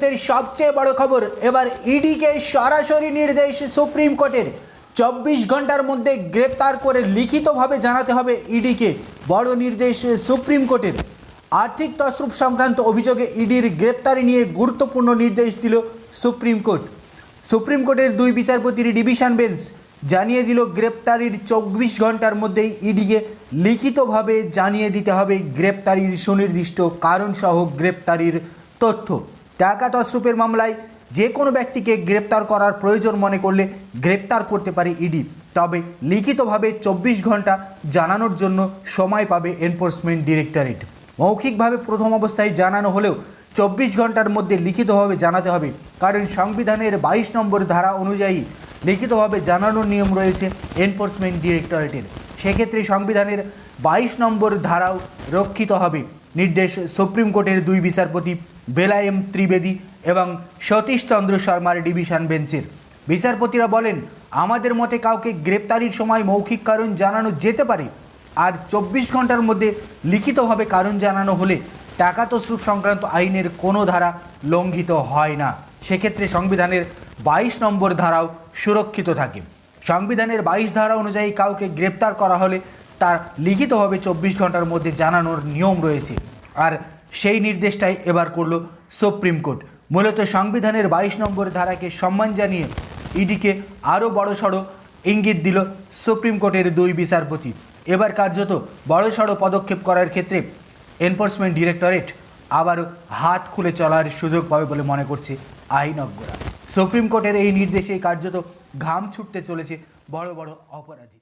মুহূর্তের সবচেয়ে বড় খবর, এবার ইডিকে সরাসরি নির্দেশ সুপ্রিম কোর্টের। চব্বিশ ঘণ্টার মধ্যে গ্রেপ্তার করে লিখিতভাবে জানাতে হবে ইডিকে বড় নির্দেশ সুপ্রিম কোর্টের। আর্থিক তসরুপ সংক্রান্ত অভিযোগে ইডির গ্রেপ্তারি নিয়ে গুরুত্বপূর্ণ নির্দেশ দিল সুপ্রিম কোর্ট। সুপ্রিম কোর্টের দুই বিচারপতির ডিভিশন বেঞ্চ জানিয়ে দিল, গ্রেপ্তারির চব্বিশ ঘণ্টার মধ্যেই ইডিকে লিখিতভাবে জানিয়ে দিতে হবে গ্রেপ্তারির সুনির্দিষ্ট কারণসহ গ্রেপ্তারির তথ্য। টাকা তসরুপের মামলায় যে কোনো ব্যক্তিকে গ্রেপ্তার করার প্রয়োজন মনে করলে গ্রেপ্তার করতে পারে ইডি। তবে লিখিতভাবে চব্বিশ ঘণ্টা জানানোর জন্য সময় পাবে এনফোর্সমেন্ট ডিরেক্টরেট। মৌখিকভাবে প্রথম অবস্থায় জানানো হলেও চব্বিশ ঘণ্টার মধ্যে লিখিতভাবে জানাতে হবে, কারণ সংবিধানের বাইশ নম্বর ধারা অনুযায়ী লিখিতভাবে জানানোর নিয়ম রয়েছে এনফোর্সমেন্ট ডিরেক্টরেটের। সেক্ষেত্রে সংবিধানের বাইশ নম্বর ধারাও রক্ষিত হবে। নির্দেশ সুপ্রিম কোর্টের দুই বিচারপতি বেলায়েম ত্রিবেদী এবং সতীশ চন্দ্র শর্মার ডিভিশন বেঞ্চের। বিচারপতিরা বলেন, আমাদের মতে কাউকে গ্রেপ্তারির সময় মৌখিক কারণ জানানো যেতে পারে। আর চব্বিশ ঘণ্টার মধ্যে লিখিতভাবে কারণ জানানো হলে টাকা তসরুপ সংক্রান্ত আইনের কোনো ধারা লঙ্ঘিত হয় না। সেক্ষেত্রে সংবিধানের বাইশ নম্বর ধারাও সুরক্ষিত থাকে। সংবিধানের বাইশ ধারা অনুযায়ী কাউকে গ্রেপ্তার করা হলে তার লিখিতভাবে চব্বিশ ঘণ্টার মধ্যে জানানোর নিয়ম রয়েছে। আর সেই নির্দেশটাই এবার করল সুপ্রিম কোর্ট। মূলত সংবিধানের বাইশ নম্বর ধারাকে সম্মান জানিয়ে ইডিকে আরও বড়সড় ইঙ্গিত দিল সুপ্রিম কোর্টের দুই বিচারপতি। এবার কার্যত বড়সড় পদক্ষেপ করার ক্ষেত্রে এনফোর্সমেন্ট ডিরেক্টরেট আবারও হাত খুলে চলার সুযোগ পাবে বলে মনে করছে আইনজ্ঞরা। সুপ্রিম কোর্টের এই নির্দেশে কার্যত ঘাম ছুটতে চলেছে বড় বড় অপরাধী।